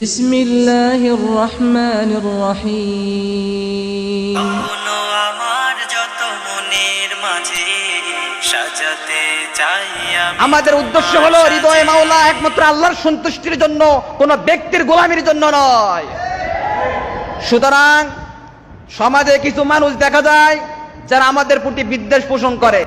بسم الله الرحمن الرحيم এখনো আমার যত মনের মাঝে সাজাতে চাই আমি আমাদের উদ্দেশ্য হলো হৃদয়ে মাওলা একমাত্র আল্লাহর সন্তুষ্টির জন্য কোন ব্যক্তির গোলামির জন্য নয় সুতরাং সমাজে কিছু মানুষ দেখা যায় যারা আমাদের প্রতি বিদ্বেষ পোষণ করে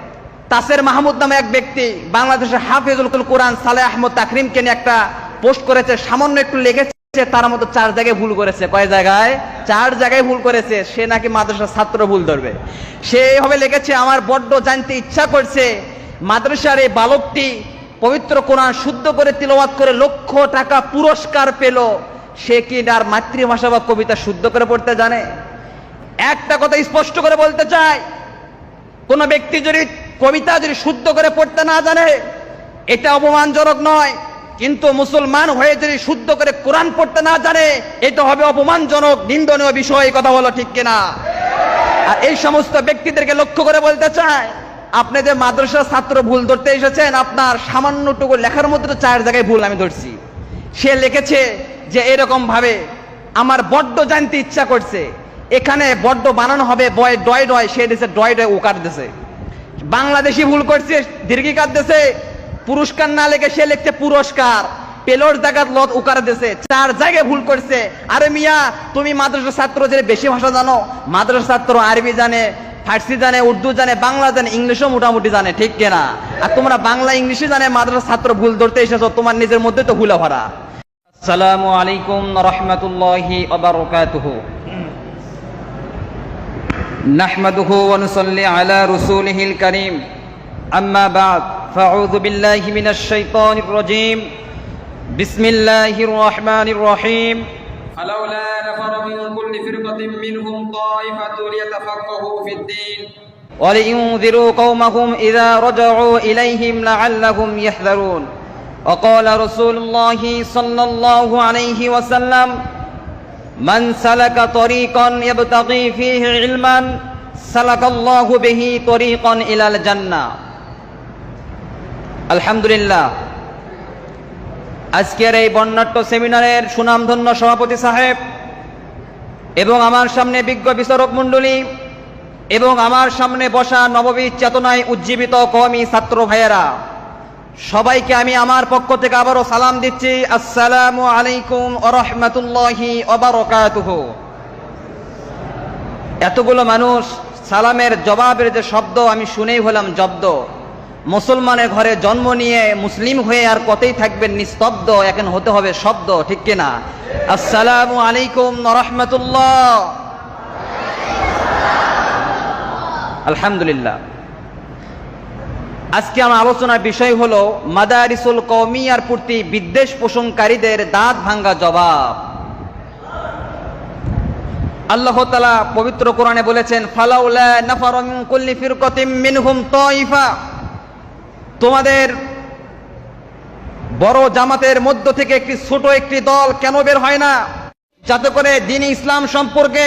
তাসের মাহমুদ নামে এক ব্যক্তি বাংলাদেশের হাফিজুল কোরআন সালে আহমদ তাকরিমকে নিয়ে একটা পোস্ট করেছে সামান্য একটু লেগেছে তার মতো চার জায়গায় ভুল করেছে। কয় জায়গায়? চার জায়গায় ভুল করেছে। সে নাকি মাদ্রাসার ছাত্র ভুল ধরবে। সে এইভাবে লেগেছে আমার বড্ড জানতে ইচ্ছা করছে। মাদ্রাসার এই বালকটি পবিত্র কোরআন শুদ্ধ করে তিলওয়াত করে লক্ষ টাকা পুরস্কার পেল। সে কি তার মাতৃভাষা বা কবিতা শুদ্ধ করে পড়তে জানে? একটা কথা স্পষ্ট করে বলতে চাই, কোন ব্যক্তি যদি কবিতা যদি শুদ্ধ করে পড়তে না জানে, এটা অপমানজনক নয়। কিন্তু মুসলমান হয়ে যদি শুদ্ধ করে কোরআন পড়তে না জানে, এটা হবে অপমানজনক, নিন্দনীয় বিষয় কথা বলো ঠিক কিনা? আর এই সমস্ত ব্যক্তিদেরকে লক্ষ্য করে বলতে চায় আপনি যে মাদ্রাসার ছাত্র ভুল ধরতে এসেছেন, আপনার সামান্যটুকু লেখার মধ্যে তো চার জায়গায় ভুল আমি ধরছি। সে লিখেছে যে এরকম ভাবে, আমার বড্ড জানতে ইচ্ছা করছে। এখানে বড্ড বানানো হবে, বয় ডয় ডয়, সে দিছে ডয় ডয় উকার দিছে বাংলাদেশি ভুল করছে দীর্ঘিকার দেশে পুরস্কার না লেগে সে লিখছে পুরস্কার পেলোর জায়গাত লত উকার দেশে চার জায়গায় ভুল করছে আরে মিয়া তুমি মাদ্রাসা ছাত্র যে বেশি ভাষা জানো মাদ্রাসা ছাত্র আরবি জানে ফার্সি জানে উর্দু জানে বাংলা জানে ইংলিশও মোটামুটি জানে ঠিক কিনা আর তোমরা বাংলা ইংলিশে জানে মাদ্রাসা ছাত্র ভুল ধরতে এসেছো তোমার নিজের মধ্যে তো ভুলে ভরা আসসালামু আলাইকুম রহমতুল্লাহি ওবারকাতুহু نحمده ونصلي على رسوله الكريم أما بعد فأعوذ بالله من الشيطان الرجيم بسم الله الرحمن الرحيم فلولا نفر من كل فرقة منهم طائفة ليتفقهوا في الدين ولينذروا قومهم إذا رجعوا إليهم لعلهم يحذرون وقال رسول الله صلى الله عليه وسلم من سلك طريقا يبتغي فيه علما سلك الله به طريقا إلى الجنة আলহামদুলিল্লাহ। আজকের এই বর্ণাট্য সেমিনারের সুনামধন্য সভাপতি সাহেব এবং আমার সামনে বিজ্ঞ বিচারক মণ্ডলী এবং আমার সামনে বসা নববীর চেতনায় উজ্জীবিত কমি ছাত্র ভাইয়েরা, সবাইকে আমি আমার পক্ষ থেকে আবারও সালাম দিচ্ছি। আসসালামু আলাইকুম আরহামতুল্লাহি অবরকাতুহ এতগুলো মানুষ সালামের জবাবের যে শব্দ আমি শুনেই হলাম জব্দ। মুসলমানের ঘরে জন্ম নিয়ে মুসলিম হয়ে আর কতই থাকবেন নিস্তব্ধ, এখন হতে হবে শব্দ, ঠিক কিনা? আসসালামু আলাইকুম রহমতুল্লাহ। আলহামদুলিল্লাহ। আজকে আমার আলোচনার বিষয় হলো মাদারিসুল কৌমিয়ার প্রতি বিদ্বেষ পোষণকারীদের দাঁত ভাঙ্গা জবাব। আল্লাহ তালা পবিত্র কোরআনে বলেছেন, ফালাউলা নাফারুম কুল্লি ফিরকাতিম মিনহুম তাইফা। তোমাদের বড় জামাতের মধ্য থেকে একটি ছোট একটি দল কেন বের হয় না? যাতে করে দিন ইসলাম সম্পর্কে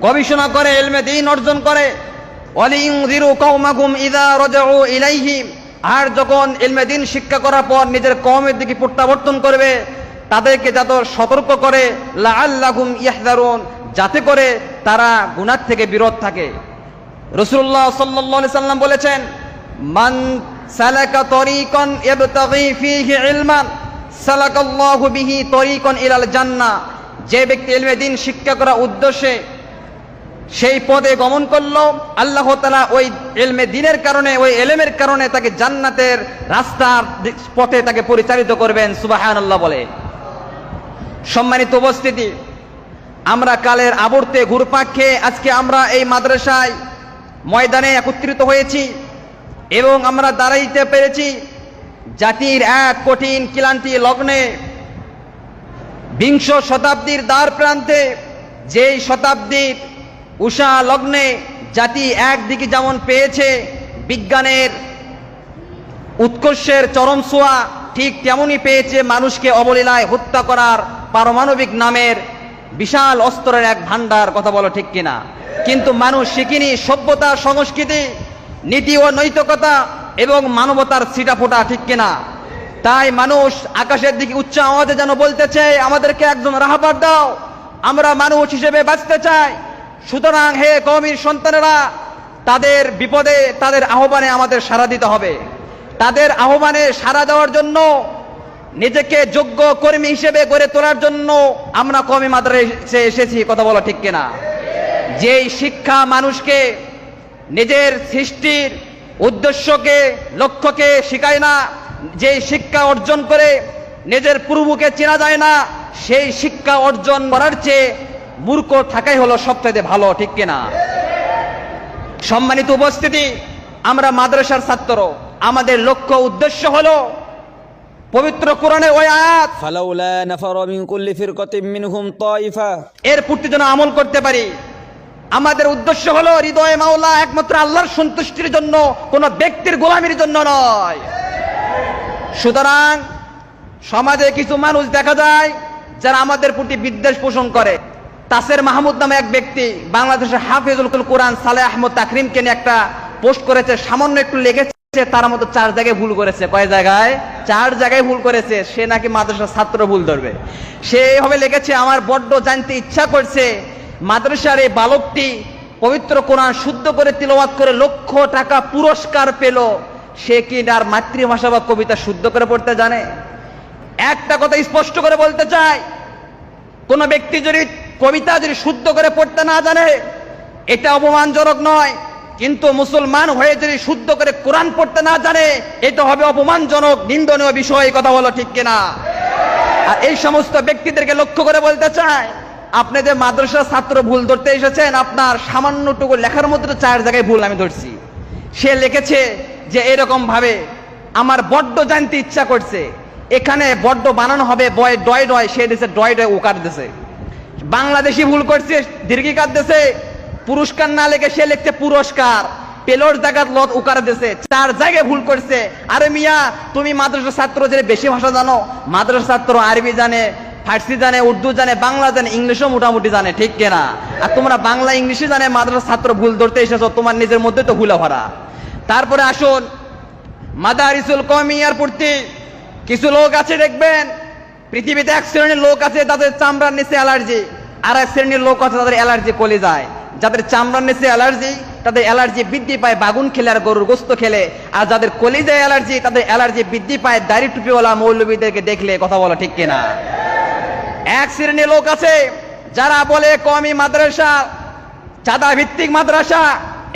গবেষণা করে, এলমে দিন অর্জন করে। আর যখন এলমে দিন শিক্ষা করার পর নিজের কওমের দিকে প্রত্যাবর্তন করবে, তাদেরকে যাতে সতর্ক করে, লাআল্লাহুম ইয়াহযারুন, যাতে করে তারা গুনাহ থেকে বিরত থাকে। রসুল্লাহ আলাইহি সাল্লাম বলেছেন, মান সালাকা তরিকান ইয়াবতাগি ফীহি ইলমান। সালাকাল্লাহু বিহি তরিকান ইলাল জান্নাহ। যে ব্যক্তি ইলমে দিন, শিক্ষা করার উদ্দেশ্যে সেই পদে গমন করল, আল্লাহ তালা ওই এলমে দিনের কারণে, ওই এলেমের কারণে তাকে জান্নাতের রাস্তার পথে তাকে পরিচালিত করবেন সুবাহান আল্লাহ বলে। সম্মানিত উপস্থিতি, আমরা কালের আবর্তে ঘুরপাক খেয়ে আজকে আমরা এই মাদ্রাসায় ময়দানে একত্রিত হয়েছি। এবং আমরা দাঁড়াইতে পেরেছি জাতির এক কঠিন ক্লান্তি লগ্নে। বিংশ শতাব্দীর দ্বার প্রান্তে যেই শতাব্দীর উষা লগ্নে জাতি একদিকে যেমন পেয়েছে, বিজ্ঞানের উৎকর্ষের চরম ছোঁয়া ঠিক তেমনই পেয়েছে মানুষকে অবলীলায় হত্যা করার পারমাণবিক নামের বিশাল অস্ত্রের এক ভান্ডার কথা বলো ঠিক কিনা। কিন্তু মানুষ শিখিনি সভ্যতা, সংস্কৃতি নীতি ও নৈতিকতা এবং মানবতার ছিটাফোটা ঠিক কিনা? তাই মানুষ আকাশের দিকে উচ্চ আওয়াজে যেন বলতেছে আমাদেরকে একজন রাহবার দাও। আমরা মানুষ হিসেবে বাঁচতে চাই। সুতরাং হে কমির সন্তানেরা, তাদের বিপদে তাদের আহ্বানে আমাদের সাড়া দিতে হবে। তাদের আহ্বানে সাড়া দেওয়ার জন্য, নিজেকে যোগ্য কর্মী হিসেবে গড়ে তোলার জন্য আমরা কমি মাদ্রাসে এসেছি। কথা বলা ঠিক কিনা? যেই শিক্ষা মানুষকে নিজের সৃষ্টির উদ্দেশ্যকে লক্ষ্যকে শিখায় না যে শিক্ষা অর্জন করে নিজের পূর্বকে চেনা যায় না সেই শিক্ষা অর্জন করার চেয়ে মূর্খ থাকাই হলো সবথেকে ভালো ঠিক কিনা? সম্মানিত উপস্থিতি আমরা মাদ্রাসার ছাত্র। আমাদের লক্ষ্য উদ্দেশ্য হলো পবিত্র কোরআনে ওই আয়াত ফালাউলা নাফার মিন কুল্লি ফিরকাতিন মিনহুম তাইফা। এর প্রতি যেন আমল করতে পারি। আমাদের উদ্দেশ্য হলো হৃদয়ে মাওলা একমাত্র আল্লাহর সন্তুষ্টির জন্য, কোন ব্যক্তির গোলামির জন্য নয়। সুতরাং সমাজে কিছু মানুষ দেখা যায় যারা আমাদের প্রতি বিদ্বেষ পোষণ করে। তাসের মাহমুদ নামে এক ব্যক্তি বাংলাদেশের হাফিজুল কোরআন সালে আহমদ তাকরিমকে নিয়ে একটা পোস্ট করেছে, সামান্য একটু লেগেছে, তার মতো চার জায়গায় ভুল করেছে। কয় জায়গায়? চার জায়গায় ভুল করেছে। সে নাকি মাদ্রাসার ছাত্র ভুল ধরবে। সে হবে লিখেছে আমার বড্ড জানতে ইচ্ছা করছে মাদ্রাসার এই বালকটি পবিত্র কোরআন শুদ্ধ করে তিলওয়াত করে লক্ষ টাকা পুরস্কার পেল। সে কি তার মাতৃভাষা বা কবিতা শুদ্ধ করে পড়তে জানে? একটা কথা স্পষ্ট করে বলতে চাই, কোন ব্যক্তি যদি কবিতা যদি শুদ্ধ করে পড়তে না জানে, এটা অপমানজনক নয়। কিন্তু মুসলমান হয়ে যদি শুদ্ধ করে কোরআন পড়তে না জানে, এটা হবে অপমানজনক, নিন্দনীয় বিষয় কথা বলো ঠিক কিনা? আর এই সমস্ত ব্যক্তিদেরকে লক্ষ্য করে বলতে চাই আপনি যে মাদ্রাসার ছাত্র ভুল ধরতে এসেছেন, আপনার সামান্যটুকু লেখার মধ্যে চার জায়গায় ভুল আমি ধরছি। সে লিখেছে যে এরকম ভাবে, আমার বড্ড জানতে ইচ্ছা করছে। এখানে বড্ড বানানো হবে, বয় ডয় ডয়, সে দিছে ডয় ডয় উকার দিছে? বাংলাদেশি ভুল করছে, দীর্ঘিকার দেশে পুরস্কার না লেগে সে লিখছে পুরস্কার। পেলোর জায়গার লত উকার দেশে চার জায়গায় ভুল করছে। আরে মিয়া, তুমি মাদ্রাসা ছাত্র যে বেশি ভাষা জানো মাদ্রাসা ছাত্র আরবি জানে ফার্সি জানে, উর্দু জানে, বাংলা জানে, ইংলিশও মোটামুটি জানে, ঠিক কেনা? আর তোমরা বাংলা ইংলিশে জানে মাদ্রাসা ছাত্র ভুল ধরতে এসেছ, তোমার নিজের মধ্যে তো ভুলে ভরা। তারপরে আসুন, মাদারিসুল কমিয়ার প্রতি কিছু লোক আছে দেখবেন, পৃথিবীতে এক শ্রেণির লোক আছে তাদের চামড়ার নিচে অ্যালার্জি, আর এক শ্রেণির লোক আছে তাদের অ্যালার্জি কলে যায়। যাদের চামড়ার নিচে অ্যালার্জি, তাদের অ্যালার্জি বৃদ্ধি পায় বাগুন খেলে আর গরুর গোস্ত খেলে, আর যাদের কলিজায় অ্যালার্জি, তাদের অ্যালার্জি বৃদ্ধি পায় দাড়ি টুপিওয়ালা মৌলবীদেরকে দেখলে, কথা বলা ঠিক কিনা? এক শ্রেণির লোক আছে, যারা বলে কমি মাদ্রাসা চাঁদা ভিত্তিক মাদ্রাসা,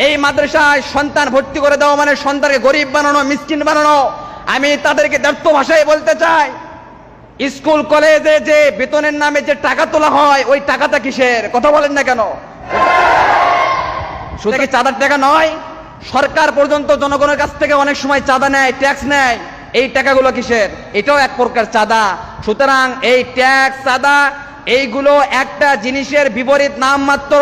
এই মাদ্রাসায় সন্তান ভর্তি করে দেওয়া মানে সন্তানকে গরিব বানানো, মিসকিন বানানো। আমি তাদেরকে ব্যর্থ ভাষায় বলতে চাই, স্কুল, কলেজে যে বেতনের নামে যে টাকা তোলা হয়, ওই টাকাটা কিসের? কথা বলেন না কেন? শুধু কি চাঁদার টাকা নয়, সরকার পর্যন্ত জনগণের কাছ থেকে অনেক সময় চাঁদা নেয়, ট্যাক্স নেয়। এই টাকাগুলো কিসের? এটাও এক প্রকার চাঁদা। সুতরাং এই ট্যাক্স চাঁদা, এইগুলো একটা জিনিসের বিপরীত নাম মাত্র।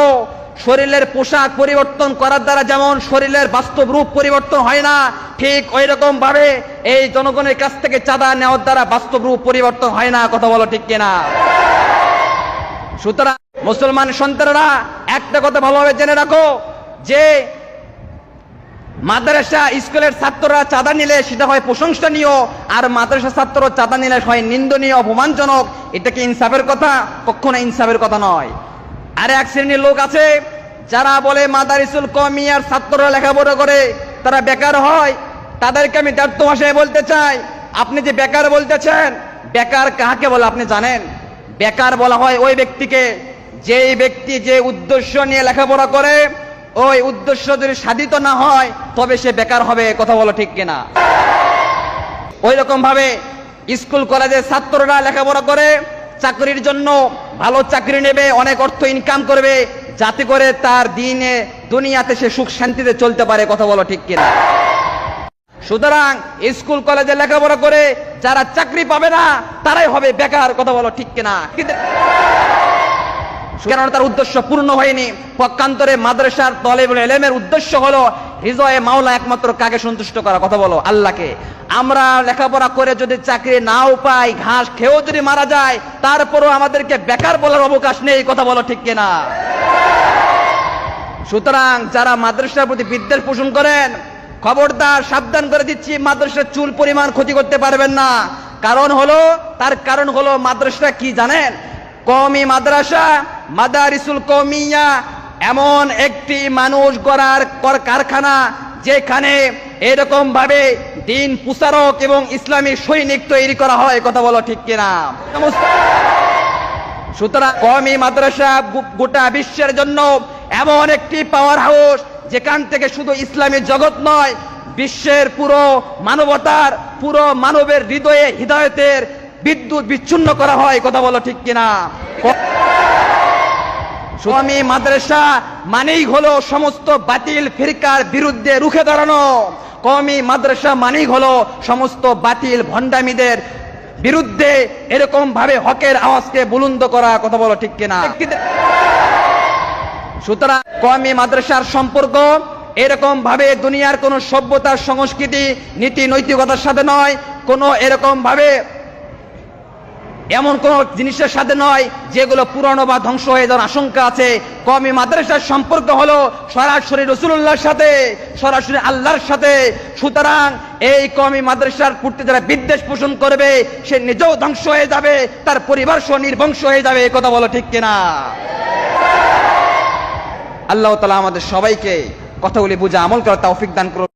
শরীরের পোশাক পরিবর্তন করার দ্বারা যেমন শরীরের বাস্তব রূপ পরিবর্তন হয় না, ঠিক ওই রকম ভাবে এই জনগণের কাছ থেকে চাঁদা নেওয়ার দ্বারা বাস্তব রূপ পরিবর্তন হয় না, কথা বলো ঠিক কিনা? সুতরাং মুসলমান সন্তানরা, একটা কথা ভালোভাবে জেনে রাখো, যে মাদ্রাসা স্কুলের ছাত্ররা চাঁদা নিলে সেটা হয় প্রশংসনীয়, আর মাদ্রাসা ছাত্র চাঁদা নিলে হয় নিন্দনীয়, অপমানজনক। এটা কি ইনসাফের কথা? কখনো ইনসাফের কথা নয়। আর এক শ্রেণির লোক আছে, যারা বলে মাদারিসুল কমিয়ার ছাত্ররা লেখাপড়া করে, তারা বেকার হয়। তাদেরকে আমি দ্ব্যর্থ ভাষায় বলতে চাই, আপনি যে বেকার বলতেছেন, বেকার কাহাকে বলে আপনি জানেন? বেকার বলা হয় ওই ব্যক্তিকে, যেই ব্যক্তি যে উদ্দেশ্য নিয়ে লেখাপড়া করে ওই উদ্দেশ্য যদি সাধিত না হয়, তবে সে বেকার হবে, কথা বলো ঠিক কিনা? ওই রকম ভাবে স্কুল, কলেজে ছাত্ররা লেখাপড়া করে, চাকরির জন্য ভালো চাকরি নেবে, অনেক অর্থ ইনকাম করবে, যাতে করে তার দিনে, দুনিয়াতে সে সুখ শান্তিতে চলতে পারে, কথা বলো ঠিক কিনা? সুতরাং স্কুল, কলেজে লেখাপড়া করে যারা চাকরি পাবে না, তারাই হবে বেকার, কথা বলো ঠিক কিনা? কেননা তার উদ্দেশ্য পূর্ণ হয়নি। পক্ষান্তরে মাদ্রাসার তলেবুল এলেমের উদ্দেশ্য হলো হৃদয়ে মাওলা একমাত্র কাকে সন্তুষ্ট করা? কথা বলো, আল্লাহকে। আমরা লেখাপড়া করে যদি চাকরি নাও পাই, ঘাস খেয়েও যদি মারা যায়, তারপরও আমাদেরকে বেকার বলার অবকাশ নেই, কথা বলো ঠিক কিনা? সুতরাং যারা মাদ্রাসার প্রতি বিদ্বেষ পোষণ করেন, খবরদার সাবধান করে দিচ্ছি, মাদ্রাসার চুল পরিমাণ ক্ষতি করতে পারবেন না। কারণ হলো, তার কারণ হলো মাদ্রাসা কি জানেন? কমি মাদ্রাসা মাদারিসুল কমিয়া এমন একটি মানুষ গড়ার কর- কারখানা যেখানে এরকম ভাবে দিন প্রচারক এবং ইসলামী সৈনিক তৈরি করা হয় কথা বলো ঠিক কিনা? সুতরাং কমি মাদ্রাসা গোটা বিশ্বের জন্য এমন একটি পাওয়ার হাউস যেখান থেকে শুধু ইসলামী জগৎ নয়, বিশ্বের পুরো মানবতার, পুরো মানবের হৃদয়ে, হৃদয়তের বিদ্যুৎ বিচ্ছিন্ন করা হয় কথা বলো ঠিক কিনা? কমি মাদ্রাসা মানেই হলো সমস্ত বাতিল ফিরকার বিরুদ্ধে রুখে দাঁড়ানো। কমি মাদ্রাসা মানেই হলো সমস্ত বাতিল ভণ্ডামীদের বিরুদ্ধে এরকম ভাবে হকের আওয়াজকে বুলন্দ করা কথা বলো ঠিক কিনা? সুতরাং কমি মাদ্রাসার সম্পর্ক এরকম ভাবে দুনিয়ার কোন সভ্যতার সংস্কৃতি নীতি নৈতিকতার সাথে নয়। কোনো এরকম ভাবে এমন কোন জিনিসের সাথে নয় যেগুলো পুরনো বা ধ্বংস হয়ে যাওয়ার আশঙ্কা আছে। কমি মাদ্রাসার সম্পর্ক হলো সরাসরি রসুল্লাহর সাথে, সরাসরি আল্লাহর সাথে। সুতরাং এই কমি মাদ্রাসার পূর্তে যারা বিদ্বেষ পোষণ করবে, সে নিজেও ধ্বংস হয়ে যাবে, তার পরিবার সহ নির্বংশ হয়ে যাবে, এই কথা বলো ঠিক কিনা? আল্লাহ তালা আমাদের সবাইকে কথাগুলি বুঝে আমল করার তৌফিক দান করুন।